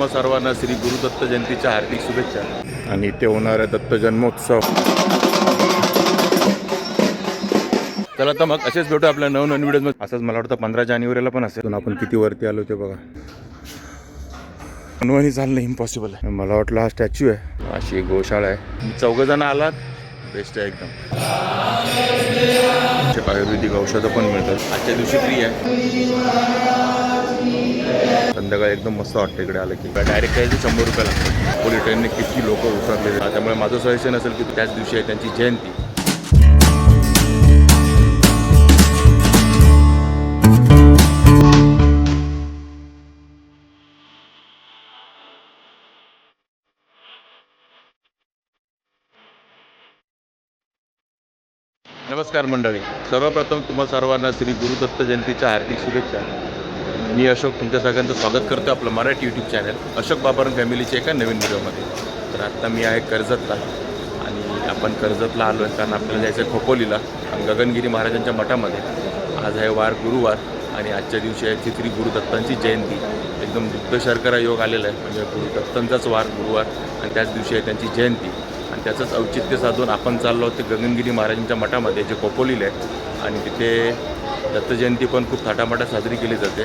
तुम्हा सर्वांना श्री गुरुदत्त जयंतीच्या हार्दिक शुभेच्छा. आणि इथे होणारा दत्त जन्मोत्सव. चला तर मग असेच भेटू आपल्या नवनवीन व्हिडिओ असंच मला वाटतं पंधरा जानेवारीला पण असेल. आपण किती वरती आलो ते बघा. अनवाणी चालणं इम्पॉसिबल आहे. मला वाटलं हा स्टॅच्यू आहे. अशी गोशाळा आहे. चौघ जण आलात. बेस्ट आहे एकदम. आयुर्वेदिक औषधं पण मिळतात. आजच्या दिवशी फ्री आहे. संध्याकाळी एकदम मस्त वाटतं इकडे आलं की. डायरेक्ट यायचं शंभर रुपये लागतात पोली ट्रेनने किती लोक उतरले त्यामुळे माझं सजेशन असेल की त्याच दिवशी आहे त्यांची जयंती. नमस्कार मंडळी. सर्वप्रथम तुम्हा सर्वांना श्री गुरुदत्त जयंतीच्या हार्दिक शुभेच्छा. मी अशोक तुमच्या सगळ्यांचं स्वागत करतो आपलं मराठी यूट्यूब चॅनल अशोक बाबरन फॅमिलीच्या एका नवीन व्हिडिओमध्ये. तर आत्ता मी आहे कर्जतला. आणि आपण कर्जतला आलो आहे कारण आपल्याला जायचं आहे खोपोलीला. आणि गगनगिरी महाराजांच्या मठामध्ये. आज आहे वार गुरुवार. आणि आजच्या दिवशी आहे श्री गुरुदत्तांची जयंती. एकदम दुग्ध शर्करा योग आलेला आहे. म्हणजे गुरुदत्तांचाच वार गुरुवार. आणि त्याच दिवशी आहे त्यांची जयंती. आणि त्याचंच औचित्य साधून आपण चाललो ते गगनगिरी महाराजांच्या मठामध्ये जे खोपोलीला आहे. आणि तिथे दत्तजयंती पण खूप थाटामाटात साजरी केली जाते.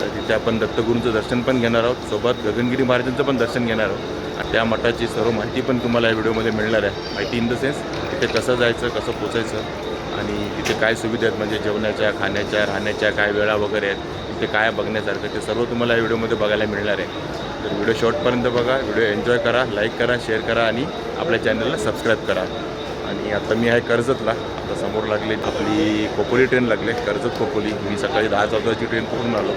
तर तिथे आपण दत्तगुरूंचं दर्शन पण घेणार आहोत. सोबत गगनगिरी महाराजांचं पण दर्शन घेणार आहोत. आणि त्या मठाची सर्व माहिती पण तुम्हाला या व्हिडिओमध्ये मिळणार आहे. माहिती इन द सेन्स तिथे कसं जायचं कसं पोचायचं आणि तिथे काय सुविधा आहेत म्हणजे जेवणाच्या खाण्याच्या राहण्याच्या काय वेळा वगैरे आहेत तिथे काय बघण्यासारखं ते सर्व तुम्हाला या व्हिडिओमध्ये बघायला मिळणार आहे. तर व्हिडिओ शॉर्टपर्यंत बघा व्हिडिओ एन्जॉय करा लाईक करा शेअर करा आणि आपल्या चॅनलला सबस्क्राईब करा. आणि आता मी आहे कर्जतला. आता समोर लागली आपली खोपोली ट्रेन लागली. कर्जत खोपोली. मी सकाळी दहा चौदाची ट्रेन पकडून आलो.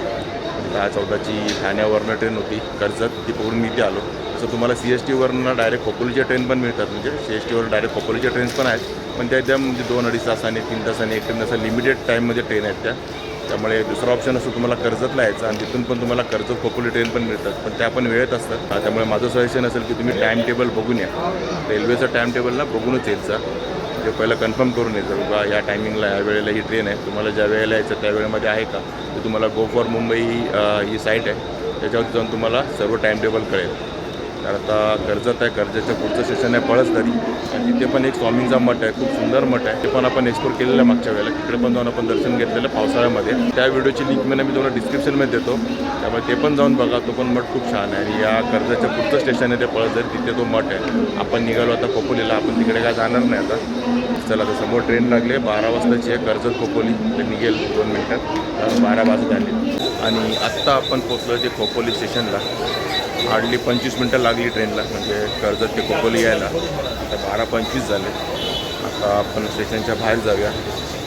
दहा चौदाची ठाण्यावरनं ट्रेन होती. कर्जत ती पकडून मी इथे आलो. तसं तुम्हाला सी एस टीवरनं डायरेक्ट खोपोलीच्या ट्रेन पण मिळतात. म्हणजे सी एस टीवर डायरेक्ट खोपोलीच्या ट्रेन्स पण आहेत. पण त्या एकदम म्हणजे दोन अडीच तासाने तीन तासाने एक ट्रेन असं लिमिटेड टाईममध्ये ट्रेन आहेत त्या. त्यामुळे दुसरा ऑप्शन असतो तुम्हाला कर्जतला यायचं आणि तिथून पण तुम्हाला कर्जत खोपोली ट्रेन पण मिळतात. पण त्या पण वेळेत असतात. त्यामुळे माझं सजेशन असेल की तुम्ही टाईम टेबल बघून या. रेल्वेचं टाईम टेबल ना बघूनच येत जा म्हणजे पहिलं कन्फर्म करून यायचं बाबा या टायमिंगला या वेळेला ही ट्रेन आहे. तुम्हाला ज्या वेळेला यायचं त्या वेळेमध्ये आहे का? तर तुम्हाला गो फॉर मुंबई ही साईट आहे. त्याच्यावरती जाऊन तुम्हाला सर्व टाईम टेबल कळेल. तर आता कर्जत आहे कर्जाच्या पुढचं स्टेशन आहे पळसदरी आणि तिथे पण एक स्वामींचा मठ आहे खूप सुंदर मठ आहे. ते पण आपण एक्सप्लोर केलेलं आहे मागच्या वेळेला. तिकडे पण जाऊन आपण दर्शन घेतलेलं पावसाळ्यामध्ये. त्या व्हिडिओची लिंक मी मी तुम्हाला डिस्क्रिप्शनमध्ये देतो. त्यामुळे ते पण जाऊन बघा तो पण मठ खूप छान आहे. आणि या कर्जाच्या पुढचं स्टेशन आहे ते पळसदरी तिथे तो मठ आहे. आपण निघालो आता खोपोलीला. आपण तिकडे काय जाणार नाही आता. चला आता समोर ट्रेन लागली. आहे बारा वाजताची आहे कर्जत खोपोली. ते निघेल दोन मिनटात. बारा वाजत आले आणि आत्ता आपण पोचलो ते खोपोली स्टेशनला हार्डली पंचवीस मिनटं लागली ट्रेनला म्हणजे कर्जत ते खोपोली यायला. आता बारा पंचवीस झाले. आता आपण स्टेशनच्या बाहेर जाऊया.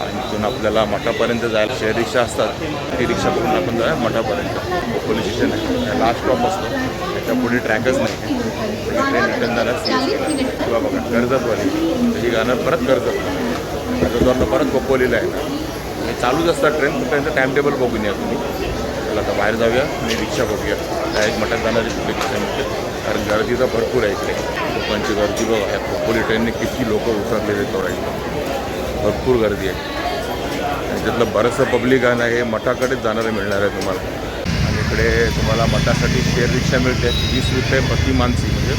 आणि तिथून आपल्याला मठापर्यंत जायला शेअर रिक्षा असतात. ती रिक्षा करून आपण जाऊया मठापर्यंत. खोपोली स्टेशन आहे. लास्ट स्टॉप असतो. त्याच्या पुढे ट्रॅकच नाही ट्रेन रिटर्न जाणार किंवा बघा कर्जतवाली. ही गाणं परत कर्जत. कर्जतवरनं परत खोपोलीला आहे चालूच असतात ट्रेन त्यांचं टाईम टेबल बघून या तुम्ही. चला आता बाहेर जाऊया आणि रिक्षा बघूया. डायरेक्ट मठात जाणारी रिक्षा मिळते कारण गर्दी तर भरपूर आहे इकडे. लोकांची गर्दी बघा या खोपोली ट्रेनने किती लोक उतरलेले तेवढा भरपूर गर्दी आहे. आणि त्यातलं बरंचसं पब्लिक आहे ना हे मठाकडेच जाणारं मिळणार आहे तुम्हाला. आणि इकडे तुम्हाला मठासाठी शेअर रिक्षा मिळते. वीस रुपये प्रति माणसी म्हणजे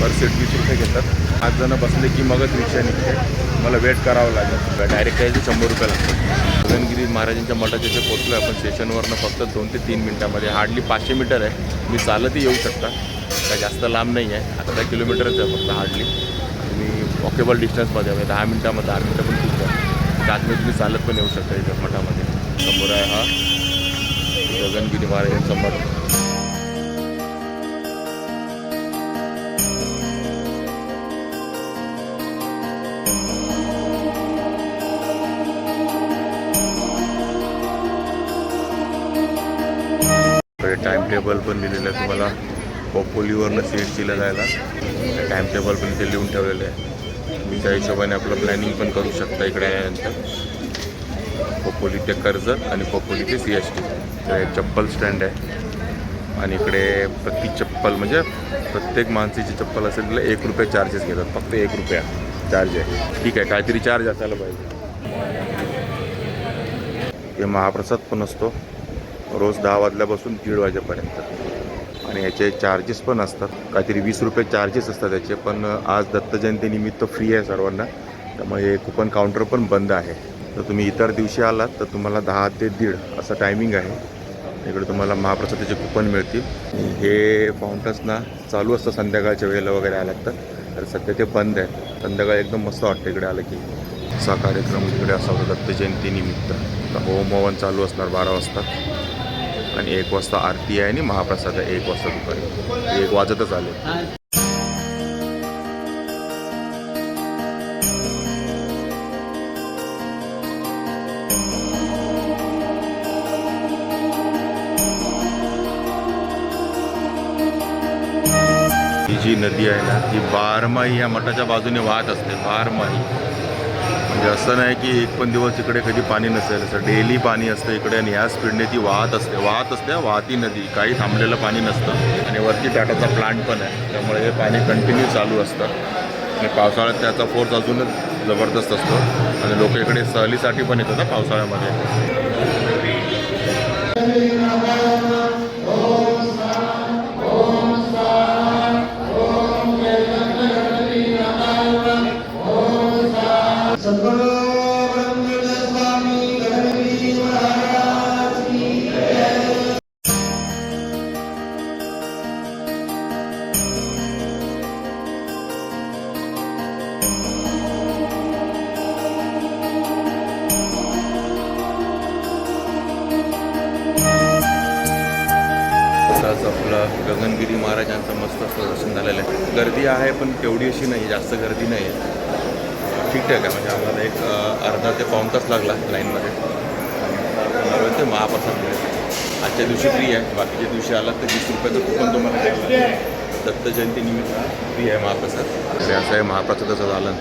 पर सीट वीस रुपये घेतात. पाच जणं बसले की मगच रिक्षा निघते. मला वेट करावं लागेल. डायरेक्ट यायचे शंभर रुपये लागतात गगनगिरी महाराजांच्या मठाच्या इथे पोचलो आपण स्टेशनवरनं फक्त दोन ते तीन मिनटामध्ये. हार्डली पाचशे मीटर आहे. तुम्ही चालतही येऊ शकता. काय जास्त लांब नाही आहे. आता दहा किलोमीटरच आहे फक्त हार्डली. मी वॉकेबल डिस्टन्समध्ये आहे. म्हणजे दहा मिनटामध्ये दहा मिनटं पण खूप आहे. त्यात मी तुम्ही चालत पण येऊ शकता इथं मठामध्ये. समोर आहे हा गगनगिरी महाराजांचा मठ. टेबल पण दिलेलं आहे तुम्हाला. पॉपोलीवरनं सीट एस टीला जायला. टाईम टेबल पण इथे लिहून ठेवलेलं आहे. तुम्ही त्या हिशोबाने आपलं प्लॅनिंग पण करू शकता इकडे आल्यानंतर खोपोली ते कर्जत आणि खोपोली ते सी एस टी तर चप्पल स्टँड आहे. आणि इकडे प्रति चप्पल म्हणजे प्रत्येक माणसाची चप्पल असेल तिला एक रुपये चार्जेस घेतात. फक्त एक रुपया चार्ज आहे. ठीक आहे काहीतरी चार्ज असायला पाहिजे. हे महाप्रसाद पण असतो. रोज दहा वाजल्यापासून दीड वाजेपर्यंत. आणि याचे चार्जेस पण असतात. काहीतरी वीस रुपये चार्जेस असतात याचे. पण आज दत्त जयंतीनिमित्त फ्री आहे सर्वांना. त्यामुळे हे कुपन काउंटर पण बंद आहे. तर तुम्ही इतर दिवशी आलात तर तुम्हाला दहा ते दीड असं टायमिंग आहे. इकडे तुम्हाला महाप्रसादाचे कुपन मिळतील. हे फाउंटन्सना चालू असतं संध्याकाळच्या वेळेला वगैरे आलात तर. तर सध्या ते बंद आहे. संध्याकाळी एकदम मस्त वाटतं इकडे आलं की. असा कार्यक्रम इकडे असा होता दत्त जयंतीनिमित्त. तर होम हवन चालू असणार बारा वाजता. आणि एक वाजता आरती आहे आणि महाप्रसाद आहे. एक वाजता दुपारी. एक वाजतच आले. ही जी नदी आहे ना ती बारमाही या मठाच्या बाजूने वाहत असते. बारमाही. म्हणजे असं नाही की एक पण दिवस इकडे कधी पाणी नसेल. असं डेली पाणी असतं इकडे आणि ह्या स्पीडने ती वाहत असते. वाहत असते वाहती नदी. काही थांबलेलं पाणी नसतं. आणि वरती टाटाचा प्लांट पण आहे. त्यामुळे हे पाणी कंटिन्यू चालू असतं. आणि पावसाळ्यात त्याचा फोर्स अजूनच जबरदस्त असतो. आणि लोक इकडे सहलीसाठी पण येतात पावसाळ्यामध्ये. पण तेवढी अशी नाही जास्त गर्दी नाही. ठीक ठीकठाक आहे म्हणजे आम्हाला एक अर्धा ते पाऊण तास लागला लाईनमध्ये. ते महाप्रसाद मिळेल. आजच्या दिवशी फ्री आहे बाकीच्या दिवशी आलात तर वीस रुपयाचं कुपन तुम्हाला द्यावं दत्त जयंतीनिमित्त फ्री आहे महाप्रसाद. असं आहे महाप्रसादाचं झालं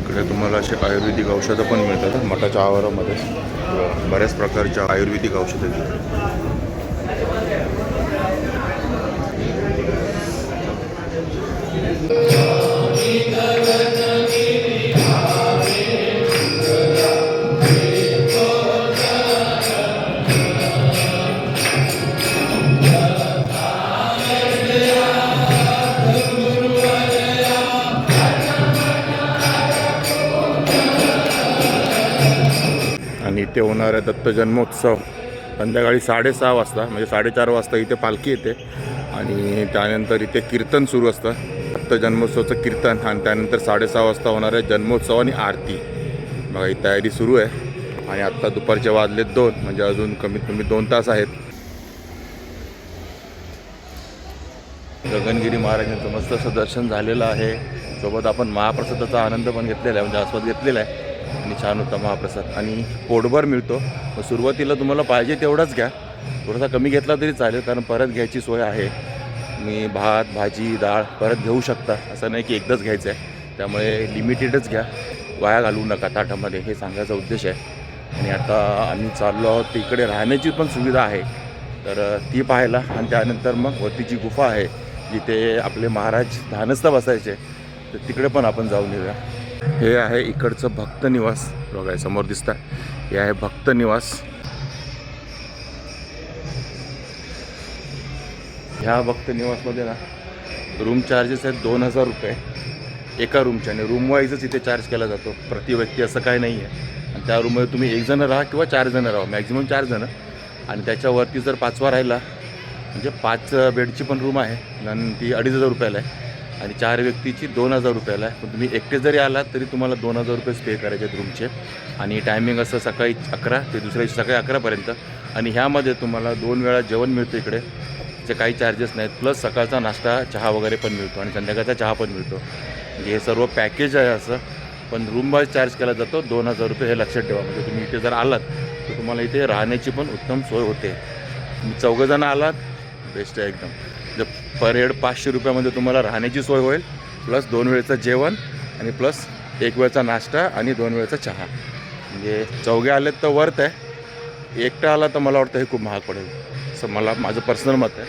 इकडे तुम्हाला असे आयुर्वेदिक औषधं पण मिळतात मठाच्या आवारामध्ये बऱ्याच प्रकारच्या आयुर्वेदिक औषधं घेतात होणार आहे दत्त जन्मोत्सव. संध्याकाळी साडेसहा वाजता म्हणजे साडेचार वाजता इथे पालखी येते. आणि त्यानंतर इथे कीर्तन सुरू असतं. दत्त जन्मोत्सवाचं कीर्तन आणि त्यानंतर साडेसहा वाजता होणार आहे जन्मोत्सव आणि आरती. बघा ही तयारी सुरू आहे. आणि आत्ता दुपारचे वाजले दोन म्हणजे अजून कमीत कमी दोन तास आहेत. गगनगिरी महाराजांचं मस्त असं दर्शन झालेलं आहे. सोबत आपण महाप्रसादाचा आनंद पण घेतलेला आहे म्हणजे आस्वाद घेतलेला आहे. आणि छान होता महाप्रसाद. आणि पोटभर मिळतो. मग सुरुवातीला तुम्हाला पाहिजे तेवढाच घ्या. थोडासा कमी घेतला तरी चालेल कारण परत घ्यायची सोय आहे. तुम्ही भात भाजी डाळ परत घेऊ शकता. असं नाही की एकदाच घ्यायचं आहे त्यामुळे लिमिटेडच घ्या. वाया घालवू नका ताटामध्ये हे सांगायचा उद्देश आहे. आणि आता आम्ही चाललो आहोत तिकडे राहण्याची पण सुविधा आहे. तर ती पाहायला. आणि त्यानंतर मग वरती जी गुफा आहे जिथे आपले महाराज धानस्थ बसायचे. तर तिकडे पण आपण जाऊन येऊया. हे आहे इकडचं भक्त निवास. बघा समोर दिसतं हे आहे भक्त निवास. ह्या भक्त निवासमध्ये ना रूम चार्जेस आहेत दोन हजार रुपये. एका रूमच्या आणि रूम वाईजच इथे चार्ज केला जातो. प्रति व्यक्ती असं काय नाही आहे आणि त्या रूममध्ये तुम्ही एक जण राहा किंवा चार जणं राहा. मॅक्झिमम चार जणं. आणि त्याच्यावरती जर पाचवा राहिला म्हणजे पाच बेडची पण रूम आहे. आणि ती अडीच हजार रुपयाला आहे. आणि चार व्यक्तीची दोन हजार रुपयाला आहे. पण तुम्ही एकटे जरी आलात तरी तुम्हाला दोन हजार रुपये पे करायचे आहेत रूमचे आणि टायमिंग असं सकाळी अकरा ते दुसऱ्या दिवशी सकाळी अकरापर्यंत आणि ह्यामध्ये तुम्हाला दोन वेळा जेवण मिळतं इकडे. चे काही चार्जेस नाहीत. प्लस सकाळचा नाश्ता चहा वगैरे पण मिळतो आणि संध्याकाळचा चहा पण मिळतो. हे सर्व पॅकेज आहे असं. पण रूम वाईज चार्ज केला जातो दोन हजार रुपये हे लक्षात ठेवा. म्हणजे तुम्ही इथे जर आलात तर तुम्हाला इथे राहण्याची पण उत्तम सोय होते. तुम्ही चौघंजणं आलात बेस्ट आहे एकदम. पर हेड पाचशे रुपयामध्ये तुम्हाला राहण्याची सोय होईल. प्लस दोन वेळचं जेवण आणि प्लस एक वेळचा नाश्ता आणि दोन वेळचा चहा. म्हणजे चौघे आलेत तर वर्थ आहे. एकटा आला तर मला वाटतं हे खूप महाग पडेल. असं मला माझं पर्सनल मत आहे.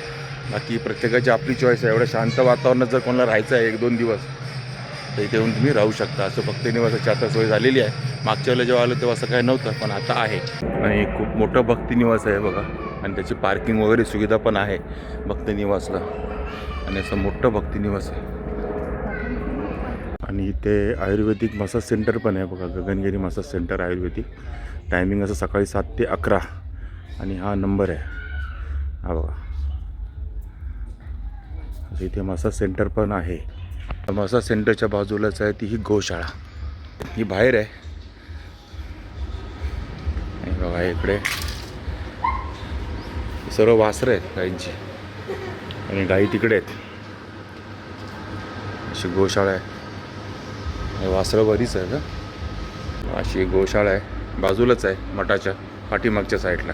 बाकी प्रत्येकाची आपली चॉईस आहे. एवढं शांत वातावरणात जर कोणाला राहायचं आहे एक दोन दिवस तर इथे येऊन तुम्ही राहू शकता. असं फक्त निवासाची आता सोय झालेली आहे. मागच्या वेळेला जेव्हा आलं तेव्हा असं काही नव्हतं पण आता आहे. आणि खूप मोठं भक्ती निवास आहे बघा. आणि त्याची पार्किंग वगैरे सुविधा पण आहे भक्ती निवासला. आणि असं मोठं भक्तिनिवास आहे. आणि इथे आयुर्वेदिक मसाज सेंटर पण आहे बघा Gagangiri massage centre ayurvedic. Timing असं सकाळी सात ते अकरा. आणि हा नंबर आहे. हा बघा. इथे मसाज सेंटर पण आहे. मसाज सेंटरच्या बाजूलाच आहे ती ही गोशाळा. ही बाहेर आहे. बघा इकडे. सर्व वासरं आहेत गाईंची आणि गाई तिकडे आहेत. अशी गोशाळा आहे. वासरं बरीच आहे का अशी गोशाळा आहे. बाजूलाच आहे मठाच्या पाठीमागच्या साईडला.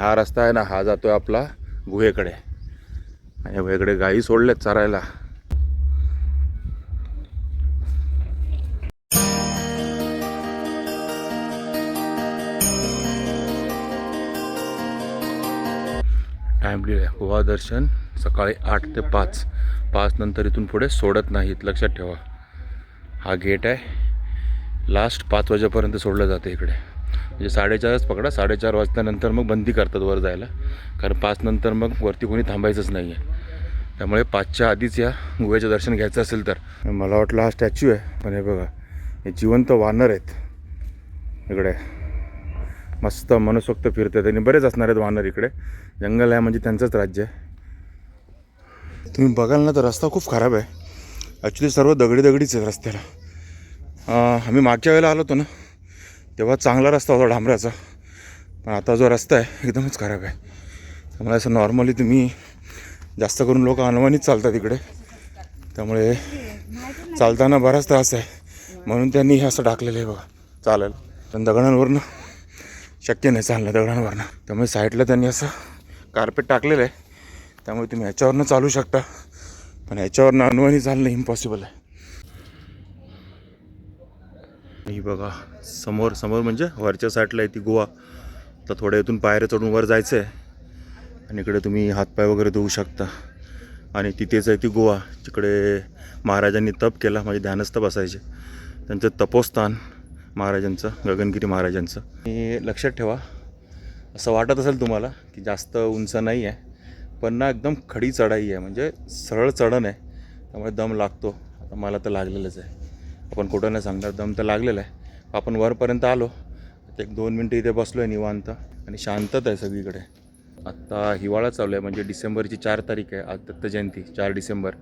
हा रस्ता आहे ना हा जातो आहे आपला गुहेकडे. आणि गुहेकडे गाई सोडल्यात चरायला. टाईम लिहिलं आहे गोवा दर्शन. सकाळी आठ ते पाच. पाच नंतर इथून पुढे सोडत नाहीत. लक्षात ठेवा. हा गेट आहे. लास्ट पाच वाजेपर्यंत सोडलं जातं इकडे. म्हणजे साडेचारच पकडा. साडेचार वाजल्यानंतर मग बंदी करतात वर जायला. कारण पाच नंतर मग वरती कोणी थांबायचंच नाही आहे त्यामुळे पाचच्या आधीच या गुहेचं दर्शन घ्यायचं असेल तर. मला वाटलं हा स्टॅच्यू आहे. पण हे बघा. हे जिवंत वानर आहेत. इकडे. मस्त मनसोक्त फिरते आणि बरेच असणार आहेत वानर इकडे. जंगल आहे म्हणजे त्यांचंच राज्य आहे. तुम्ही बघाल ना तर रस्ता खूप खराब आहे. ॲक्च्युली सर्व दगडी दगडीच आहे रस्त्याला. आम्ही मागच्या वेळेला आलो होतो ना तेव्हा चांगला रस्ता होता डांबऱ्याचा पण आता जो रस्ता आहे एकदमच खराब आहे. त्यामुळे असं नॉर्मली तुम्ही जास्त करून लोक अनवाणीच चालतात इकडे. त्यामुळे चालताना बराच त्रास आहे. म्हणून त्यांनी हे असं टाकलेलं आहे बघा चालेल. पण दगडांवरनं शक्य नाही चालणं दगडांवरनं. त्यामुळे साईडला त्यांनी असं कार्पेट टाकलेलं आहे. त्यामुळे तुम्ही ह्याच्यावरनं चालू शकता. पण ह्याच्यावरनं अनुवानी चालणं इम्पॉसिबल आहे. ही बघा समोर समोर म्हणजे वरच्या साईडला आहे ती गोवा तर थोड्या इथून पायऱ्या चढून वर जायचं आहे आणि इकडे तुम्ही हातपाय वगैरे धुवू शकता. आणि तिथेच आहे ती गोवा जिकडे महाराजांनी तप केला म्हणजे ध्यानस्थ बसायचे. त्यांचं तपोस्थान महाराजांचं गगनगिरी महाराजांचं. आणि लक्षात ठेवा असं वाटत असेल तुम्हाला की जास्त उंच नाही आहे पण ना एकदम खडी चढाई आहे म्हणजे सरळ चढण आहे. त्यामुळे दम लागतो. आता मला तर लागलेलंच आहे. आपण कुठं नाही सांगणार दम तर लागलेला आहे. आपण वरपर्यंत आलो आता एक दोन मिनटं इथे बसलो आहे निवांत आणि शांतता आहे सगळीकडे. आत्ता हिवाळा चालू आहे म्हणजे डिसेंबरची चार तारीख आहे आज दत्त जयंती चार डिसेंबर.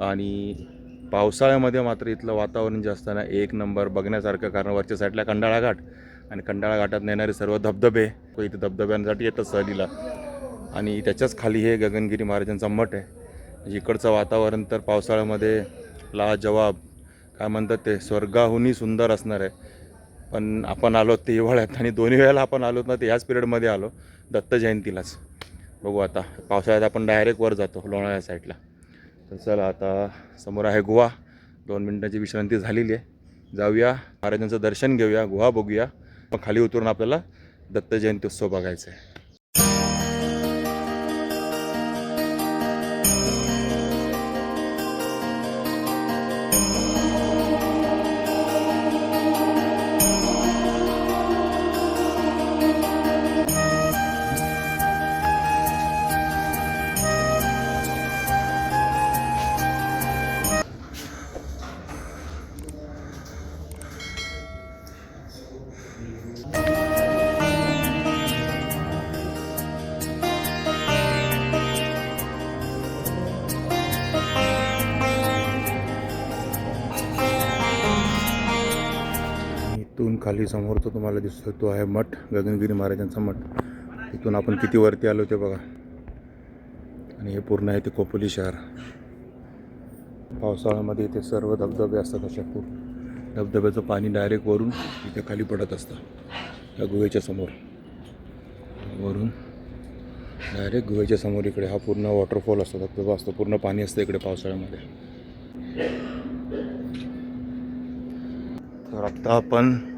आणि पावसाळ्यामध्ये मात्र इथलं वातावरण जे असताना एक नंबर बघण्यासारखं कारण वरच्या साईडला कंडाळा घाट आणि कंडाळा घाटात नेणारे सर्व धबधबे इथे धबधब्यांसाठी येतात सहलीला. आणि त्याच्याच खाली हे गगनगिरी महाराजांचा मठ आहे. म्हणजे इकडचं वातावरण तर पावसाळ्यामध्ये लाजवाब काय म्हणतात ते स्वर्गाहूनही सुंदर असणार आहे. पण आपण आलो ते हिवाळ्यात आणि दोन्ही वेळेला आपण आलो ना ते ह्याच पिरियडमध्ये आलो. दत्त जयंतीलाच. बघू आता पावसाळ्यात आपण डायरेक्ट वर जातो लोणाळ्या साईडला तर चला आता समोर आहे गुहा. दोन मिनटाची विश्रांती झालेली आहे. जाऊया महाराजांचं दर्शन घेऊया गुहा बघूया. मग खाली उतरून आपल्याला दत्त जयंती उत्सव बघायचा आहे. खाली समोर तो तुम्हाला दिसतो तो आहे मठ गगनगिरी महाराजांचा मठ. तिथून आपण किती वरती आलो ते बघा. आणि हे पूर्ण आहे ते कोपोली शहर. पावसाळ्यामध्ये इथे सर्व धबधबे असतात अशा खूप. धबधब्याचं पाणी डायरेक्ट वरून इथे खाली पडत असतं. या गुहेच्या समोर. वरून डायरेक्ट गुहेच्या समोर इकडे हा पूर्ण वॉटरफॉल असतो. धबधबा असतो. पूर्ण पाणी असतं इकडे पावसाळ्यामध्ये. तर आत्ता आपण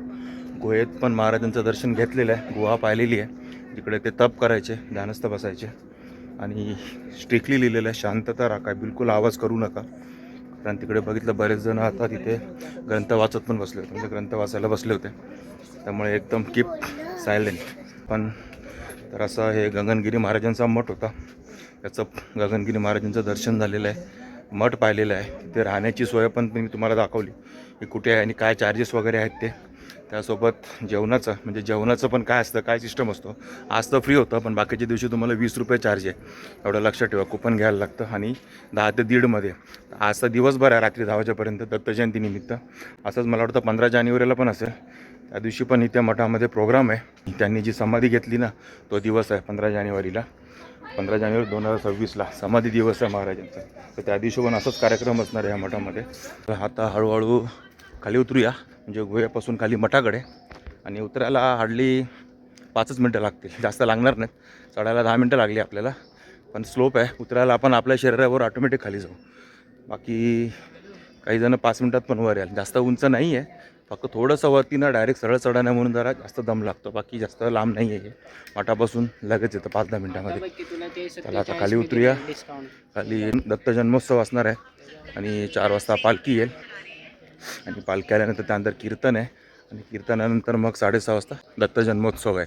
गुहेत पण महाराजांचं दर्शन घेतलेलं आहे. गुहा पाहिलेली आहे. तिकडे ते तप करायचे ध्यानस्थ बसायचे. आणि स्ट्रिक्टली लिहिलेलं आहे शांतता राखा बिलकुल आवाज करू नका. कारण तिकडे बघितलं बरेच जण आता तिथे ग्रंथ वाचत पण बसले होते. म्हणजे ग्रंथ वाचायला बसले होते. त्यामुळे एकदम कीप सायलेंट पण तर असं हे गगनगिरी महाराजांचा मठ होता. याचं गगनगिरी महाराजांचं दर्शन झालेलं आहे. मठ पाहिलेलं आहे. ते राहण्याची सोय पण मी तुम्हाला दाखवली. की कुठे आहे आणि काय चार्जेस वगैरे आहेत ते. त्यासोबत जेवणाचं म्हणजे जेवणाचं पण काय असतं काय सिस्टम असतो आज तर फ्री होतं पण बाकीच्या दिवशी तुम्हाला वीस रुपये चार्ज आहे. एवढं लक्षात ठेवा कुपन घ्यायला लागतं आणि दहा ते दीडमध्ये आज तर दिवसभर आहे रात्री दहा वाजेपर्यंत दत्तजयंतीनिमित्त असंच मला वाटतं पंधरा जानेवारीला पण असेल. त्या दिवशी पण इथे मठामध्ये प्रोग्राम आहे. त्यांनी जी समाधी घेतली ना तो दिवस आहे पंधरा जानेवारीला. पंधरा जानेवारी दोन हजार सव्वीसला समाधी दिवस आहे महाराजांचा. तर त्या दिवशी पण असंच कार्यक्रम असणार आहे या मठामध्ये. तर आता हळूहळू खाली उतरूया. म्हणजे गुहेपासून खाली मठाकडे. आणि उतरायला हार्डली पाचच मिनटं लागतील. जास्त लागणार नाहीत. चढायला दहा मिनटं लागली आपल्याला. पण स्लोप आहे. उतरायला आपण आपल्या शरीरावर ऑटोमॅटिक खाली जाऊ. बाकी काही जण पाच मिनटात पण वर याल. जास्त उंच नाही आहे फक्त थोडंसं वरती ना डायरेक्ट सरळ चढाण्या म्हणून जरा जास्त दम लागतो. बाकी जास्त लांब नाही आहे हे. मठापासून लगेच येतं पाच दहा मिनटामध्ये. चला आता खाली उतरूया. खाली दत्त जन्मोत्सव असणार आहे. आणि चार वाजता पालखी येईल. आणि पालखी आल्यानंतर त्यानंतर कीर्तन आहे. आणि कीर्तनानंतर मग साडेसहा वाजता दत्त जन्मोत्सव आहे.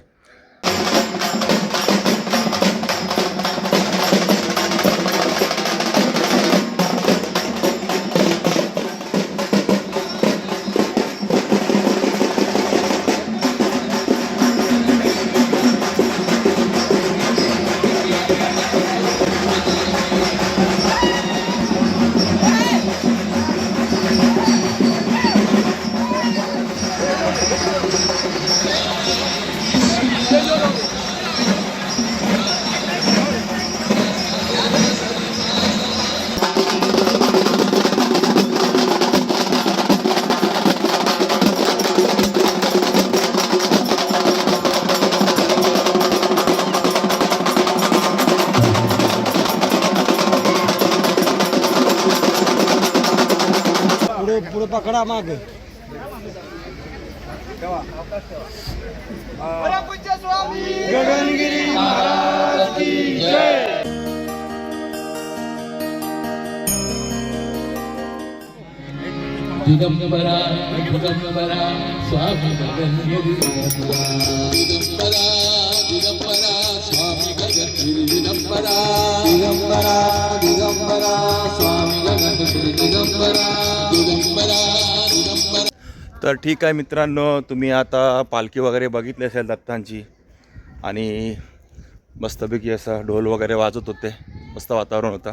पुढे पकडा माग गगनगिरी महाराज की जय दिगंबरा दिगंबरा स्वामी गगनगिरी दिगंबरा दिगंबरा स्वामी गगनगिरी दिगंबरा दिगंबरा दिगंबरा स्वामी गगनगिरी दिगंबरा दिगंबरा दिगंबरा तर ठीक आहे मित्रांनो तुम्ही आता पालखी वगैरे बघितली असेल दत्तांची. आणि मस्तपैकी असं ढोल वगैरे वाजत होते. मस्त वातावरण होतं.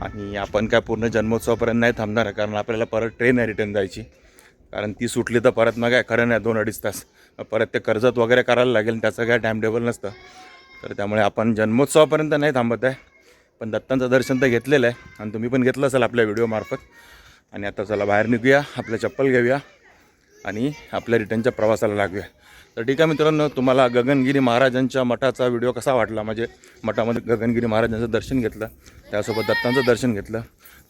आणि आपण काय पूर्ण जन्मोत्सवापर्यंत नाही थांबणार आहे कारण आपल्याला परत ट्रेन आहे रिटर्न जायची. कारण ती सुटली तर परत मग काय खरं नाही दोन अडीच तास. परत ते कर्जत वगैरे करायला लागेल त्याचं काय टाईम टेबल नसतं. तर त्यामुळे आपण जन्मोत्सवापर्यंत नाही थांबत आहे. पण दत्तांचं दर्शन तर घेतलेलं आहे. आणि तुम्ही पण घेतलं असाल आपल्या व्हिडिओमार्फत आणि आता चला बाहेर निघूया आपलं चप्पल घेऊया. आणि आपल्या रिटर्नच्या प्रवासाला लागूया तर ठीक आहे मित्रांनो तुम्हाला गगनगिरी महाराजांच्या मठाचा व्हिडिओ कसा वाटला? म्हणजे मठामध्ये गगनगिरी महाराजांचं दर्शन घेतलं त्यासोबत दत्तांचं दर्शन घेतलं.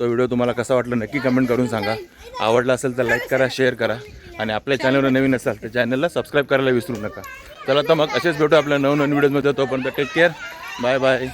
तो व्हिडिओ तुम्हाला कसा वाटला नक्की कमेंट करून सांगा. आवडला असेल तर लाईक करा शेअर करा. आणि आपल्या चॅनलवर नवीन असाल तर चॅनलला सबस्क्राईब करायला विसरू नका. चला तर मग असेच भेटू आपल्या नवनवीन व्हिडिओजमध्ये तोपर्यंत टेक केअर बाय बाय